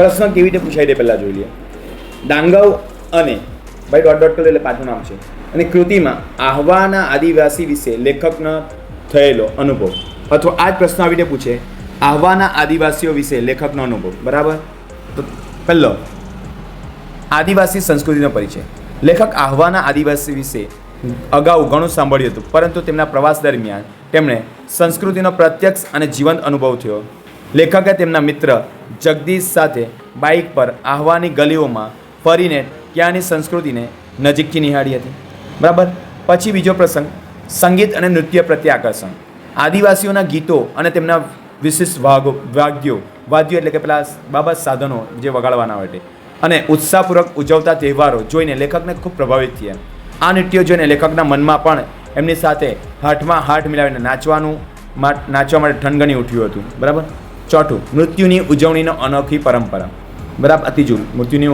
પ્રશ્ન કેવી રીતે પૂછાય તે પહેલાં જોઈ લઈએ ડાંગવ અને ભાઈ ડોટ ડોટ કરો એટલે પાછું નામ છે. અને કૃતિમાં આહવાના આદિવાસી વિશે લેખકનો થયેલો અનુભવ. અથવા આ જ પ્રશ્ન આવી રીતે પૂછે. આહવાના આદિવાસીઓ વિશે લેખકનો અનુભવ. બરાબર? તો પહેલો, આદિવાસી સંસ્કૃતિનો પરિચય. લેખક આહવાના આદિવાસી વિશે અગાઉ ઘણું સાંભળ્યું હતું, પરંતુ તેમના પ્રવાસ દરમિયાન તેમણે સંસ્કૃતિનો પ્રત્યક્ષ અને જીવંત અનુભવ થયો. લેખકે તેમના મિત્ર જગદીશ સાથે બાઇક પર આહવાની ગલીઓમાં ફરીને ત્યાંની સંસ્કૃતિને નજીકથી નિહાળી હતી. બરાબર? પછી બીજો પ્રસંગ, સંગીત અને નૃત્ય પ્રત્યે આકર્ષણ. આદિવાસીઓના ગીતો અને તેમના વિશિષ્ટ વાગો, વાદ્યો વાદ્યો એટલે કે પેલા બાબત સાધનો જે વગાડવાના હોય તે. અને ઉત્સાહપૂર્વક ઉજવતા તહેવારો જોઈને લેખકને ખૂબ પ્રભાવિત થયા. આ નૃત્યો જોઈને લેખકના મનમાં પણ એમની સાથે હાથમાં હાથ મિલાવીને નાચવાનું નાચવા માટે ઠનગણી ઉઠ્યું હતું. બરાબર? ચોથું, મૃત્યુની ઉજવણીનો અનોખી પરંપરા. બરાબર ત્રીજું મૃત્યુની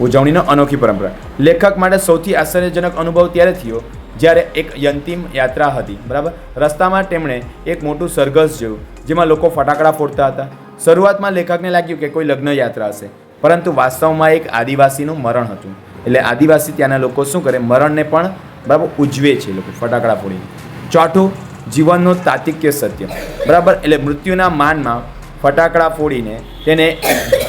ઉજવણીનો અનોખી પરંપરા. લેખક માટે સૌથી આશ્ચર્યજનક અનુભવ ત્યારે થયો જ્યારે એક અંતિમ યાત્રા હતી, બરાબર? રસ્તામાં તેમણે એક મોટું સરઘસ જોયું જેમાં લોકો ફટાકડા ફોડતા હતા. શરૂઆતમાં લેખકને લાગ્યું કે કોઈ લગ્ન યાત્રા હશે, પરંતુ વાસ્તવમાં એક આદિવાસીનું મરણ હતું. એટલે આદિવાસી ત્યાંના લોકો શું કરે? મરણને પણ, બરાબર, ઉજવે છે લોકો, ફટાકડા ફોડીને. ચોથું, જીવનનું તાત્વિક્ય સત્ય. બરાબર? એટલે મૃત્યુના માનમાં ફટાકડા ફોડીને તેને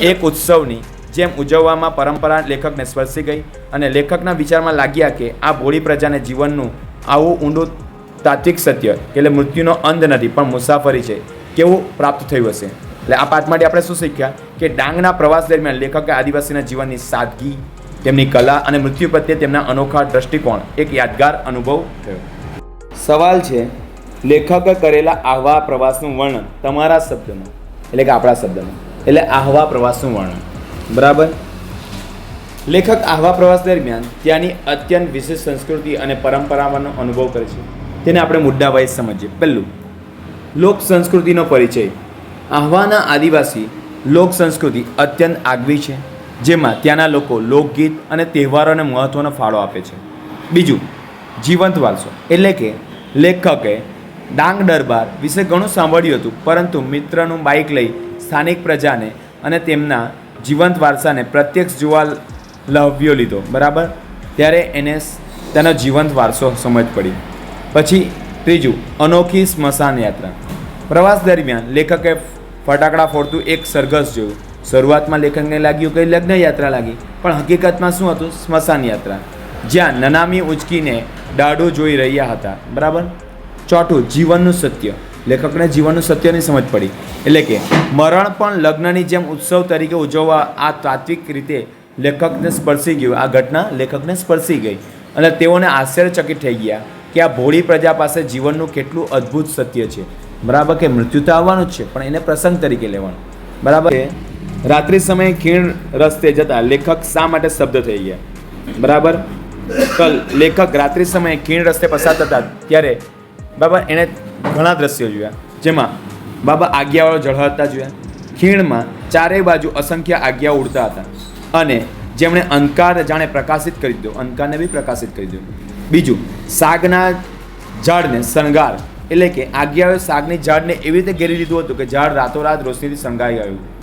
એક ઉત્સવની જેમ ઉજવવામાં પરંપરા લેખકને સ્પર્શી ગઈ અને લેખકના વિચારમાં લાગ્યા કે આ ભોળી પ્રજાને જીવનનું આવું ઊંડું તાત્વિક સત્ય એટલે મૃત્યુનો અંત નથી, પણ મુસાફરી છે, કેવું પ્રાપ્ત થયું હશે? એટલે આ પાઠમાંથી આપણે શું શીખ્યા? કે ડાંગના પ્રવાસ દરમિયાન લેખકે આદિવાસીના જીવનની સાદગી, તેમની કલા અને મૃત્યુ પ્રત્યે તેમના અનોખા દ્રષ્ટિકોણ એક યાદગાર અનુભવ થયો. સવાલ છે, લેખકે કરેલા આવા પ્રવાસનું વર્ણન તમારા શબ્દમાં એટલે કે આપણા શબ્દમાં. એટલે આહવા પ્રવાસનું વર્ણન. બરાબર? લેખક આહવા પ્રવાસ દરમિયાન ત્યાંની અત્યંત વિશેષ સંસ્કૃતિ અને પરંપરાઓનો અનુભવ કરે છે. તેને આપણે મુદ્દા વાઇઝ સમજીએ. પહેલું, લોક સંસ્કૃતિનો પરિચય. આહવાના આદિવાસી લોક સંસ્કૃતિ અત્યંત આગવી છે, જેમાં ત્યાંના લોકો લોકગીત અને તહેવારોને મહત્ત્વનો ફાળો આપે છે. બીજું, જીવંત વારસો. એટલે કે લેખકે ડાંગ દરબાર વિશે ઘણું સાંભળ્યું હતું, પરંતુ મિત્રનું બાઇક લઈ સ્થાનિક પ્રજાને અને તેમના જીવંત વારસાને પ્રત્યક્ષ જોવા લવ્યો લીધો, બરાબર? ત્યારે એને તેનો જીવંત વારસો સમજ પડી. પછી ત્રીજું, અનોખી સ્મશાન યાત્રા. પ્રવાસ દરમિયાન લેખકે ફટાકડા ફોડતું એક સરઘસ જોયું. શરૂઆતમાં લેખકને લાગ્યું કે લગ્ન યાત્રા લાગી, પણ હકીકતમાં શું હતું? સ્મશાન યાત્રા. જ્યાં નનામી ઉંચકીને દાડો જોઈ રહ્યા હતા, બરાબર? ચોથું જીવનનું સત્ય. લેખકને જીવનનું સત્યની સમજ પડી. એટલે કે મરણ પણ લગ્નની જેમ ઉત્સવ તરીકે ઉજવવા આ તાત્વિક રીતે લેખકને સ્પર્શી ગયું. આ ઘટના લેખકને સ્પર્શી ગઈ અને તેઓને આશ્ચર્યચકિત થઈ ગયા કે આ ભોળી પ્રજા પાસે જીવનનું કેટલું અદ્ભુત સત્ય છે. બરાબર કે મૃત્યુ તો આવવાનું જ છે, પણ એને પ્રસંગ તરીકે લેવાનું. બરાબર રાત્રિ સમયે ખીણ રસ્તે જતા લેખક શા માટે શબ્દ થઈ ગયા? બરાબર? લેખક રાત્રિ સમયે ખીણ રસ્તે પસાર થતા ત્યારે બાબા, એણે ઘણા દ્રશ્યો જોયા. જેમાં બાબા આજ્ઞાઓ ઝળહળતા જોયા. ખીણમાં ચારેય બાજુ અસંખ્ય આજ્ઞાઓ ઉડતા હતા. અને જેમણે અંકાર જાણે પ્રકાશિત કરી દીધો અંધકારને બી પ્રકાશિત કરી દીધો. બીજું, સાગના ઝાડને શણગાર. એટલે કે આજ્ઞાઓએ સાગની ઝાડને એવી રીતે ઘેરી લીધું હતું કે ઝાડ રાતોરાત રોશનીથી શણગાઈ ગયું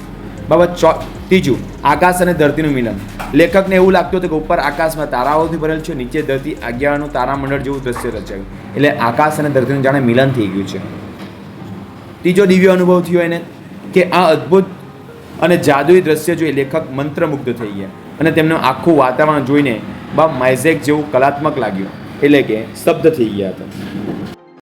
બાબત ચો, ત્રીજું, આકાશ અને ધરતીનું મિલન. લેખકને એવું લાગતું હતું કે ઉપર આકાશમાં તારાઓથી ભરેલ છે, નીચે ધરતી અગિયારનું તારામંડળ જેવું દ્રશ્ય રચાયું. એટલે આકાશ અને ધરતીનું જાણે મિલન થઈ ગયું છે. ત્રીજો દિવ્ય અનુભવ થયો એને, કે આ અદ્ભુત અને જાદુઈ દ્રશ્ય જોઈ લેખક મંત્રમુગ્ધ થઈ ગયા. અને તેમનું આખું વાતાવરણ જોઈને બા માઇઝેક જેવું કલાત્મક લાગ્યું. એટલે કે સ્તબ્ધ થઈ ગયા હતા.